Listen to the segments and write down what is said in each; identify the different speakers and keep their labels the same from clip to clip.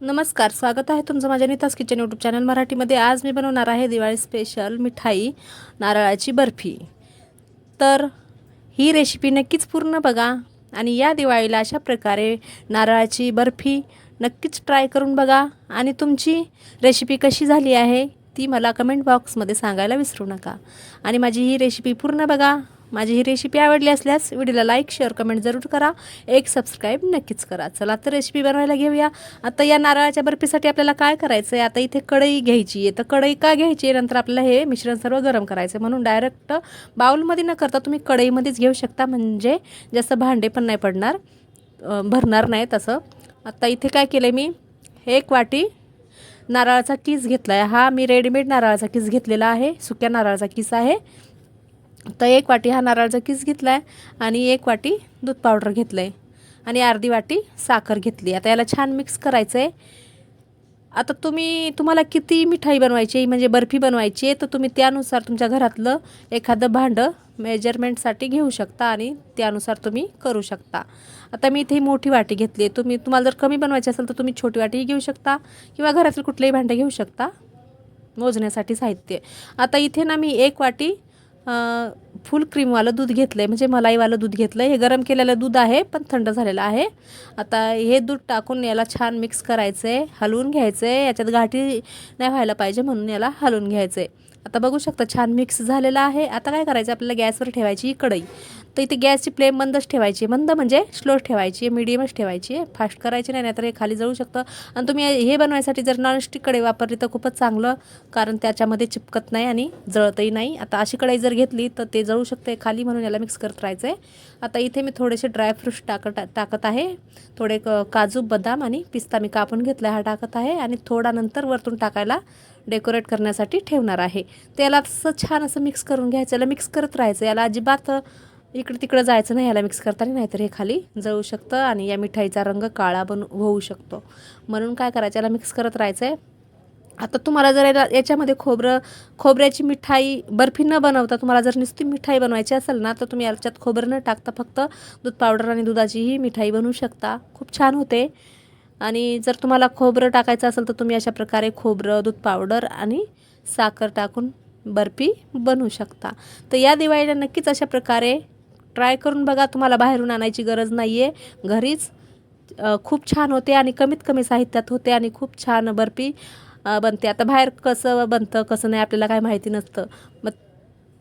Speaker 1: नमस्कार स्वागत आहे तुमचं माझ्या नीतास किचन यूट्यूब चॅनल मराठीमध्ये. आज मी बनवणार आहे दिवाळी स्पेशल मिठाई नारळाची बर्फी. तर ही रेसिपी नक्कीच पूर्ण बघा आणि या दिवाळीला अशा प्रकारे नारळाची बर्फी नक्कीच ट्राय करून बघा. आणि तुमची रेसिपी कशी झाली आहे ती मला कमेंट बॉक्समध्ये सांगायला विसरू नका. आणि माझी ही रेसिपी पूर्ण बघा. माझी ही रेसिपी आवडली असल्यास व्हिडिओला लाईक शेअर कमेंट जरूर करा. एक सबस्क्राईब नक्कीच करा. चला तर रेसिपी बनवायला घेऊया. आता या नारळाच्या बर्फीसाठी आपल्याला काय करायचं आहे आता इथे कढई घ्यायची आहे. तर कढई का घ्यायची आहे? नंतर आपल्याला हे मिश्रण सर्व गरम करायचं आहे म्हणून डायरेक्ट बाउलमध्ये न करता तुम्ही कढईमध्येच घेऊ शकता. म्हणजे जास्त भांडे पण नाही पडणार. भरणार नाही तसं. आता इथे काय केलं मी? एक वाटी नारळाचा किस घेतला आहे हा मी रेडीमेड नारळाचा किस घेतलेला आहे. सुक्या नारळाचा किस आहे. तर एक वाटी हा नारळाचा किस घेतला आहे आणि एक वाटी दूध पावडर घेतलं आहे आणि अर्धी वाटी साखर घेतली. आता याला छान मिक्स करायचं आहे आता तुम्ही तुम्हाला किती मिठाई बनवायची आहे, म्हणजे बर्फी बनवायची आहे तर तुम्ही त्यानुसार तुमच्या घरातलं एखादं भांडं मेजरमेंटसाठी घेऊ शकता आणि त्यानुसार तुम्ही करू शकता. आता मी इथे मोठी वाटी घेतली आहे. तुम्ही तुम्हाला जर कमी बनवायची असेल तर तुम्ही छोटी वाटीही घेऊ शकता किंवा घरातील कुठलेही भांडं घेऊ शकता. मोजण्यासाठी साहित्य. आता इथे ना मी एक वाटी फुल क्रीमवालं दूध घेतलं आहे म्हणजे मलाईवालं दूध घेतलं आहे हे गरम केलेलं दूध आहे पण थंड झालेलं आहे. आता हे दूध टाकून याला छान मिक्स करायचं आहे हलवून घ्यायचं आहे याच्यात गाठी नाही व्हायला पाहिजे म्हणून याला हलवून घ्यायचं आहे आता बघू शकता छान मिक्स झालेलं आहे. आता काय करायचं आपल्याला गॅसवर ठेवायची ही कढई. तर इथे गॅसची फ्लेम मंदच ठेवायची मंद म्हणजे स्लो ठेवायची मिडियमच ठेवायची आहे. फास्ट करायची नाही नाहीतर हे खाली जळू शकतं. आणि तुम्ही हे बनवायसाठी जर नॉनस्टिक कढई वापरली तर खूपच चांगलं कारण त्याच्यामध्ये चिपकत नाही आणि जळतही नाही. आता अशी कढई जर घेतली तर ते जळू शकते खाली म्हणून याला मिक्स करत राहायचं आहे आता इथे मी थोडेसे ड्रायफ्रूट्स टाकत टाकत आहे. थोडे क- काजू बदाम आणि पिस्ता मी कापून घेतला हा टाकत आहे आणि थोडा नंतर वरतून टाकायला डेकोरेट करण्यासाठी ठेवणार आहे. त्याला असं छान असं मिक्स करून घ्यायचं. याला मिक्स करत राहायचं. याला अजिबात इकडं तिकडं जायचं नाही. याला मिक्स करताना नाहीतर हे खाली जळू शकतं आणि या मिठाईचा रंग काळा बन होऊ शकतो. म्हणून काय करायचं? याला मिक्स करत राहायचं आहे आता तुम्हाला जर याला याच्यामध्ये खोबरं खोबऱ्याची मिठाई बर्फी न बनवता तुम्हाला जर नुसती मिठाई बनवायची असेल ना तर तुम्ही याच्यात खोबरं न टाकता फक्त दूध पावडर आणि दुधाचीही मिठाई बनवू शकता. खूप छान होते. आणि जर तुम्हाला खोबरं टाकायचं असेल तर तुम्ही अशा प्रकारे खोबरं दूध पावडर आणि साखर टाकून बर्फी बनवू शकता. तर या दिवाळीला नक्कीच अशा प्रकारे ट्राय करून बघा तुम्हाला बाहेरून आणायची गरज नाही आहे घरीच खूप छान होते आणि कमीत कमी साहित्यात होते आणि खूप छान बर्फी बनते. आता बाहेर कसं बनतं कसं नाही आपल्याला काय माहिती नसतं. मग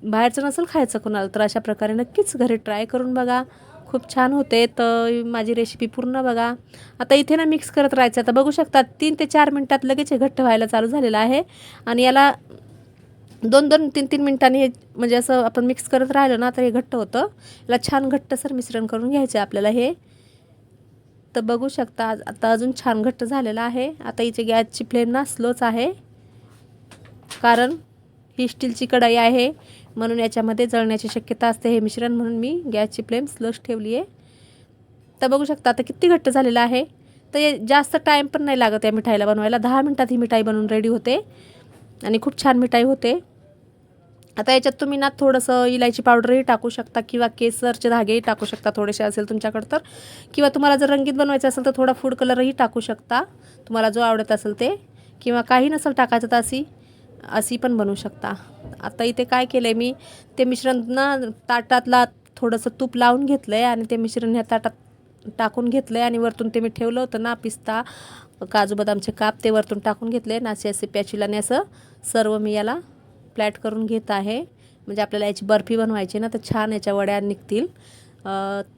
Speaker 1: बाहेरचं नसेल खायचं कोणाला तर अशा प्रकारे नक्कीच घरी ट्राय करून बघा. खूप छान होते. तर माझी रेसिपी पूर्ण बघा. आता इथे ना मिक्स करत राहायचं. आता बघू शकता तीन ते चार मिनटात लगेच हे घट्ट व्हायला चालू झालेलं आहे. आणि याला दोन दोन तीन तीन मिनटांनी हे म्हणजे असं आपण मिक्स करत राहिलं ना तर हे घट्ट होतं. याला छान घट्टसर मिश्रण करून घ्यायचं आपल्याला हे. तर बघू शकता आज- आता अजून छान घट्ट झालेलं आहे. आता इथे गॅसची फ्लेम ना स्लोच आहे. कारण ही स्टीलची कढाई आहे. म्हणून याच्यामध्ये जळण्याची शक्यता असते हे मिश्रण. म्हणून मी गॅसची फ्लेम स्लोच ठेवली आहे. तर बघू शकता आता किती घट्ट झालेलं आहे. तर जास्त टाईम पण नाही लागत या मिठाईला बनवायला. दहा मिनटात ही मिठाई बनवून रेडी होते. आणि खूप छान मिठाई होते. आता याच्यात तुम्ही ना थोडंसं इलायची पावडरही टाकू शकता किंवा केसरचे धागेही टाकू शकता थोडेसे असेल तुमच्याकडं तर. किंवा तुम्हाला जर रंगीत बनवायचं असेल तर थोडा फूड कलरही टाकू शकता. तुम्हाला जो आवडत असेल ते. किंवा काही नसेल टाकायचं तर अशी अशी पण बनवू शकता. आता इथे काय केलं आहे मी ते मिश्रण ना ताटातला थोडंसं तूप लावून घेतलं आहे आणि ते मिश्रण ह्या ताटात टाकून घेतलं आहे आणि वरतून ते मी ठेवलं होतं ना पिस्ता काजू बदामचे काप ते वरतून टाकून घेतले ना असे असे पॅचिलाने असं सर्व मी याला प्लॅट करून घेत आहे. म्हणजे आपल्याला याची बर्फी बनवायची ना तर छान याच्या वड्या निघतील.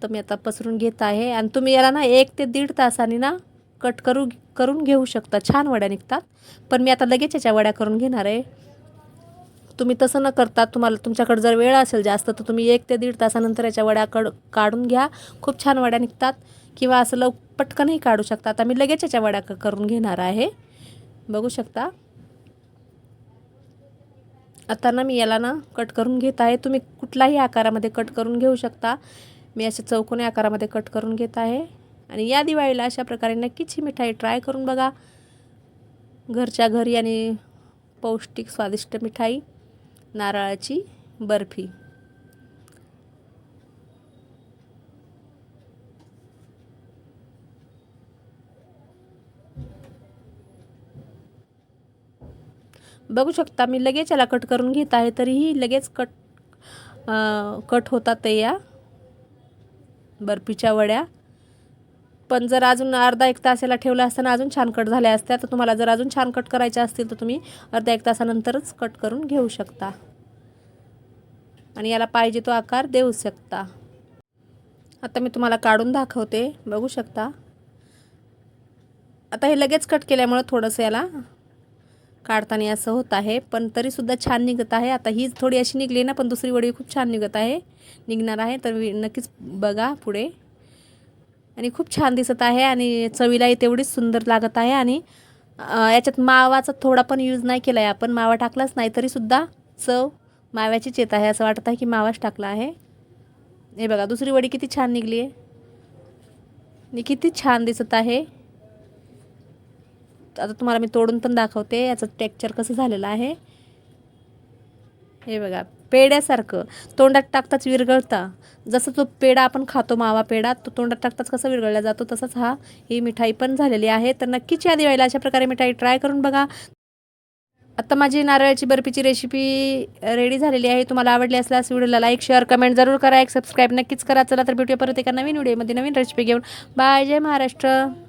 Speaker 1: तर मी आता पसरून घेत आहे. आणि तुम्ही याला ना एक ते दीड तासाने ना कट करू करून घेऊ शकता. छान वड्या निघतात. पण मी आता लगेच याच्या वड्या करून घेणार आहे. तुम्ही तसं न करता तुम्हाला तुमच्याकडे जर वेळ असेल जास्त तर तुम्ही एक ते दीड तासानंतर याच्या वड्या कड काढून घ्या. खूप छान वड्या निघतात. किंवा असं लव पटकनही काढू शकता. आता मी लगेच याच्या वड्या क- करून घेणार आहे. बघू शकता. आता ना मी याला ना कट करून घेत आहे. तुम्ही कुठलाही आकारामध्ये कट करून घेऊ शकता. मी अशा चौकोनी आकारामध्ये कट करून घेत आहे. आणि या दिवाळीला अशा प्रकारे नक्कीच ही मिठाई ट्राय करून बघा. घरच्या घरी आणि पौष्टिक स्वादिष्ट मिठाई नारळाची बर्फी. बघू शकता मी लगेच याला कट करून घेत आहे तरीही लगेच कट आ, कट होतात ते या बर्फीच्या वड्या. पण जर अजून अर्धा एक तास याला ठेवला असताना अजून छान कट झाल्या असत्या तर तुम्हाला जर अजून छान कट करायचे असतील तर तुम्ही अर्धा एक तासानंतरच कट करून घेऊ शकता. आणि याला पाहिजे तो आकार देऊ शकता. आता मी तुम्हाला काढून दाखवते बघू शकता. आता हे लगेच कट केल्यामुळं थोडंसं याला काढताना असं होत आहे पण तरीसुद्धा छान निघत आहे. आता ही थोडी अशी निघली ना पण दुसरी वडी खूप छान निघत आहे. निघणार आहे तर नक्कीच बघा पुढे. आणि खूप छान दिसत आहे आणि चवीलाही तेवढीच सुंदर लागत आहे आणि याच्यात मावाचा थोडा पण यूज नाही केला आहे आपण. मावा टाकलाच नाही तरीसुद्धा चव माव्याचीच येत आहे. असं वाटत आहे की मावाच टाकला आहे. हे बघा दुसरी वडी किती छान निघली आहे. आणि किती छान दिसत आहे. आता तुम्हाला मी तोडून पण दाखवते. याचं टेक्चर कसं झालेलं आहे. हे बघा. पेड्यासारखं. तोंडात टाकताच विरघळता. जसं तो पेढा आपण खातो मावा पेढा तो तोंडात टाकताच कसा विरघळला जातो तसंच हा ही मिठाई पण झालेली आहे. तर नक्कीच या दिवाळीला अशा प्रकारे मिठाई ट्राय करून बघा. आत्ता माझी नारळाची बर्फीची रेसिपी रेडी झालेली आहे. तुम्हाला आवडली असल्यास व्हिडिओला लाईक शेअर कमेंट जरूर करा. एक सबस्क्राईब नक्कीच करा. चला तर भेटूया परत एका नवीन व्हिडिओमध्ये नवीन रेसिपी घेऊन. बाय जय महाराष्ट्र.